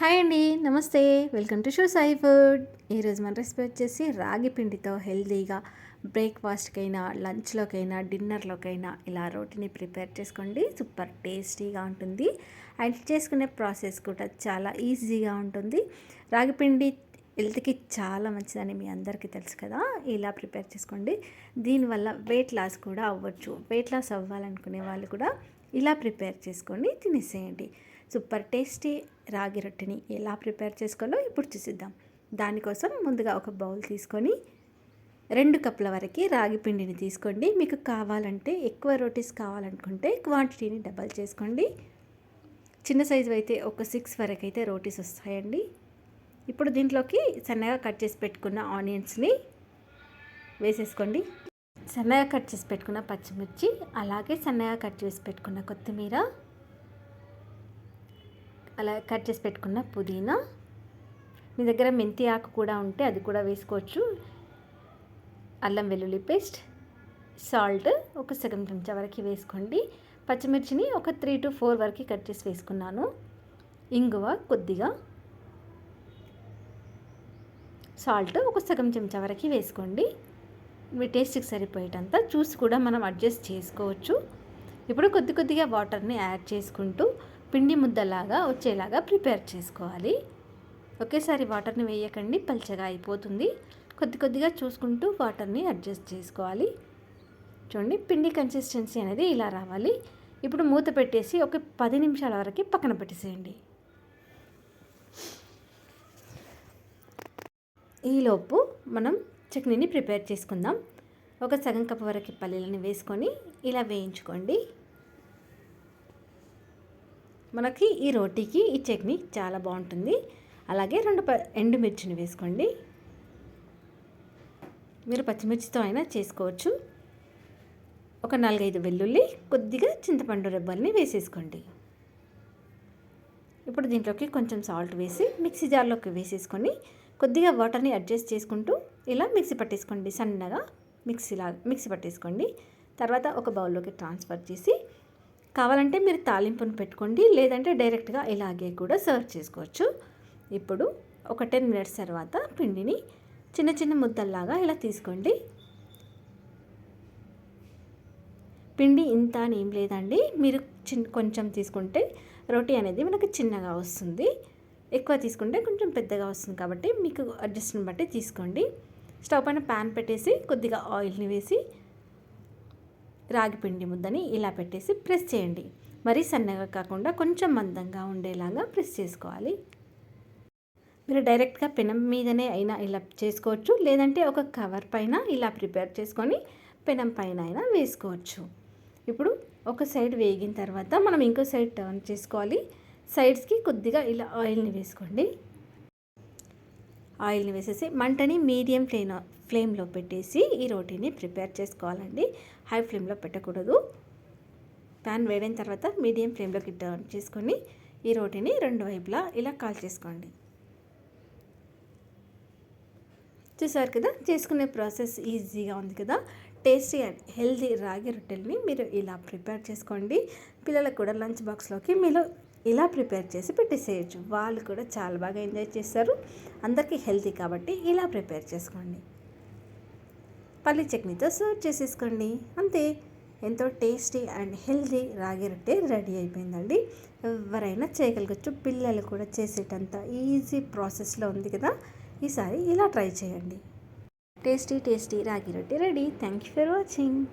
Hi అండి నమస్తే. Welcome to show Sai food. ఈరోజు మన రెసిపీ వచ్చేసి రాగి పిండితో హెల్తీగా బ్రేక్ఫాస్ట్కైనా లంచ్లోకైనా డిన్నర్లోకైనా ఇలా రోటీని ప్రిపేర్ చేసుకోండి. సూపర్ టేస్టీగా ఉంటుంది. అండ్ చేసుకునే ప్రాసెస్ కూడా చాలా ఈజీగా ఉంటుంది. రాగి పిండి హెల్త్కి చాలా మంచిదని మీ అందరికీ తెలుసు కదా. ఇలా ప్రిపేర్ చేసుకోండి. దీనివల్ల వెయిట్ లాస్ కూడా అవ్వచ్చు. వెయిట్ లాస్ అవ్వాలనుకునే వాళ్ళు కూడా ఇలా ప్రిపేర్ చేసుకొని తినేసేయండి. సూపర్ టేస్టీ రాగి రొట్టెని ఎలా ప్రిపేర్ చేసుకోవాలో ఇప్పుడు చూసిద్దాం. దానికోసం ముందుగా ఒక బౌల్ తీసుకొని రెండు కప్పుల వరకు రాగి పిండిని తీసుకోండి. మీకు కావాలంటే ఎక్కువ రోటీస్ కావాలనుకుంటే క్వాంటిటీని డబల్ చేసుకోండి. చిన్న సైజు అయితే ఒక సిక్స్ వరకు అయితే రోటీస్ వస్తాయండి. ఇప్పుడు దీంట్లోకి సన్నగా కట్ చేసి పెట్టుకున్న ఆనియన్స్ని వేసేసుకోండి. సన్నగా కట్ చేసి పెట్టుకున్న పచ్చిమిర్చి అలాగే సన్నగా కట్ చేసి పెట్టుకున్న కొత్తిమీర అలా కట్ చేసి పెట్టుకున్న పుదీనా. మీ దగ్గర మెంతి ఆకు కూడా ఉంటే అది కూడా వేసుకోవచ్చు. అల్లం వెల్లుల్లి పేస్ట్ సాల్ట్ ఒక సగం చెంచా వరకు వేసుకోండి. పచ్చిమిర్చిని ఒక త్రీ టు ఫోర్ వరకు కట్ చేసి వేసుకున్నాను. ఇంగువ కొద్దిగా. సాల్ట్ ఒక సగం చెంచా వరకు వేసుకోండి. మీ టేస్ట్కి సరిపోయేటంత చూసి కూడా మనం అడ్జస్ట్ చేసుకోవచ్చు. ఇప్పుడు కొద్ది కొద్దిగా వాటర్ని యాడ్ చేసుకుంటూ పిండి ముద్దలాగా వచ్చేలాగా ప్రిపేర్ చేసుకోవాలి. ఒకేసారి వాటర్ని వేయకండి పల్చగా అయిపోతుంది. కొద్ది కొద్దిగా చూసుకుంటూ వాటర్ని అడ్జస్ట్ చేసుకోవాలి. చూడండి పిండి కన్సిస్టెన్సీ అనేది ఇలా రావాలి. ఇప్పుడు మూత పెట్టేసి ఒక పది నిమిషాల వరకు పక్కన పెట్టేసేయండి. ఈలోపు మనం చట్నీని ప్రిపేర్ చేసుకుందాం. ఒక సగం కప్పు వరకు పల్లీలని వేసుకొని ఇలా వేయించుకోండి. మనకి ఈ రోటీకి ఈ చట్నీ చాలా బాగుంటుంది. అలాగే రెండు ప ఎండుమిర్చిని వేసుకోండి. మీరు పచ్చిమిర్చితో అయినా చేసుకోవచ్చు. ఒక నాలుగైదు వెల్లుల్లి కొద్దిగా చింతపండు రెబ్బల్ని వేసేసుకోండి. ఇప్పుడు దీంట్లోకి కొంచెం సాల్ట్ వేసి మిక్సీ జార్లోకి వేసేసుకొని కొద్దిగా వాటర్ని అడ్జస్ట్ చేసుకుంటూ ఇలా మిక్సీ పట్టేసుకోండి. సన్నగా మిక్సీలా మిక్సీ పట్టేసుకోండి. తర్వాత ఒక బౌల్లోకి ట్రాన్స్ఫర్ చేసి కావాలంటే మీరు తాలింపును పెట్టుకోండి లేదంటే డైరెక్ట్గా ఇలాగే కూడా సర్వ్ చేసుకోవచ్చు. ఇప్పుడు ఒక టెన్ మినిట్స్ తర్వాత పిండిని చిన్న చిన్న ముద్దల్లాగా ఇలా తీసుకోండి. పిండి ఇంత అని ఏం లేదండి. మీరు చిన్న కొంచెం తీసుకుంటే రోటీ అనేది మనకు చిన్నగా వస్తుంది. ఎక్కువ తీసుకుంటే కొంచెం పెద్దగా వస్తుంది కాబట్టి మీకు అడ్జస్ట్ని బట్టి తీసుకోండి. స్టవ్ పైన ప్యాన్ పెట్టేసి కొద్దిగా ఆయిల్ని వేసి రాగి పిండి ముద్దని ఇలా పెట్టేసి ప్రెస్ చేయండి. మరీ సన్నగా కాకుండా కొంచెం మందంగా ఉండేలాగా ప్రెస్ చేసుకోవాలి. మీరు డైరెక్ట్గా పెనం మీదనే అయినా ఇలా చేసుకోవచ్చు. లేదంటే ఒక కవర్ పైన ఇలా ప్రిపేర్ చేసుకొని పెనం పైన అయినా వేసుకోవచ్చు. ఇప్పుడు ఒక సైడ్ వేగిన తర్వాత మనం ఇంకో సైడ్ టర్న్ చేసుకోవాలి. సైడ్స్కి కొద్దిగా ఇలా ఆయిల్ని వేసుకోండి. ఆయిల్ని వేసేసి మంటని మీడియం ఫ్లేమ్ ఫ్లేమ్లో పెట్టేసి ఈ రోటీని ప్రిపేర్ చేసుకోవాలండి. హై ఫ్లేమ్లో పెట్టకూడదు. ప్యాన్ వేడిన తర్వాత మీడియం ఫ్లేమ్లోకి టర్న్ చేసుకొని ఈ రోటీని రెండు వైపులా ఇలా కాల్ చేసుకోండి. చూసారు కదా? చేసుకునే ప్రాసెస్ ఈజీగా ఉంది కదా? టేస్టీ అండ్ హెల్దీ రాగి రొట్టెల్ని మీరు ఇలా ప్రిపేర్ చేసుకోండి. పిల్లలకు కూడా లంచ్ బాక్స్లోకి మీరు ఇలా ప్రిపేర్ చేసి పెట్టేసేయచ్చు. వాళ్ళు కూడా చాలా బాగా ఎంజాయ్ చేస్తారు. అందరికీ హెల్తీ కాబట్టి ఇలా ప్రిపేర్ చేసుకోండి. పల్లి చట్నీతో సర్వ్ చేసేసుకోండి. అంతే. ఎంతో టేస్టీ అండ్ హెల్దీ రాగి రొట్టె రెడీ అయిపోయిందండి. ఎవరైనా చేయగలగచ్చు పిల్లలు కూడా చేసేటంత ఈజీ ప్రాసెస్లో ఉంది కదా. ఈసారి ఇలా ట్రై చేయండి. టేస్టీ టేస్టీ రాగి రొట్టె ready. Thank you for watching.